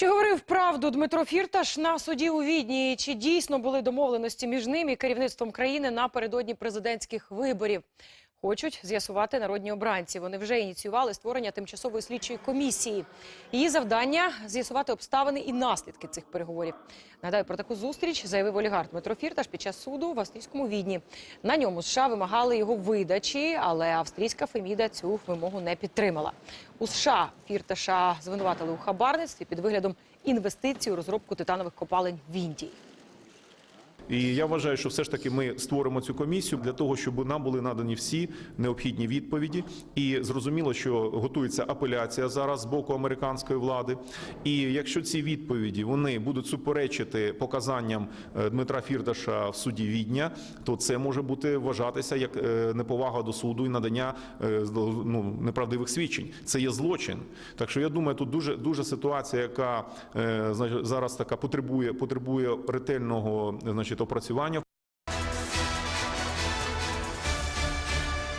Чи говорив правду Дмитро Фірташ на суді у Відні? Чи дійсно були домовленості між ним і керівництвом країни напередодні президентських виборів? Хочуть з'ясувати народні обранці. Вони вже ініціювали створення тимчасової слідчої комісії. Її завдання з'ясувати обставини і наслідки цих переговорів. Нагадаю, про таку зустріч заявив олігарх Дмитро Фірташ під час суду в австрійському відні. На ньому США вимагали його видачі, але австрійська Феміда цю вимогу не підтримала. У США Фірташа звинуватили у хабарництві під виглядом інвестицій у розробку титанових копалень в Індії. І я вважаю, що все ж таки ми створимо цю комісію для того, щоб нам були надані всі необхідні відповіді. І зрозуміло, що готується апеляція зараз з боку американської влади. І якщо ці відповіді вони будуть суперечити показанням е, Дмитра Фірташа в суді Відня, то це може бути вважатися як е, неповага до суду і надання е, ну, неправдивих свідчень. Це є злочин. Так що я думаю, тут дуже дуже ситуація, яка зараз така потребує потребує ретельного значить, опрацювання.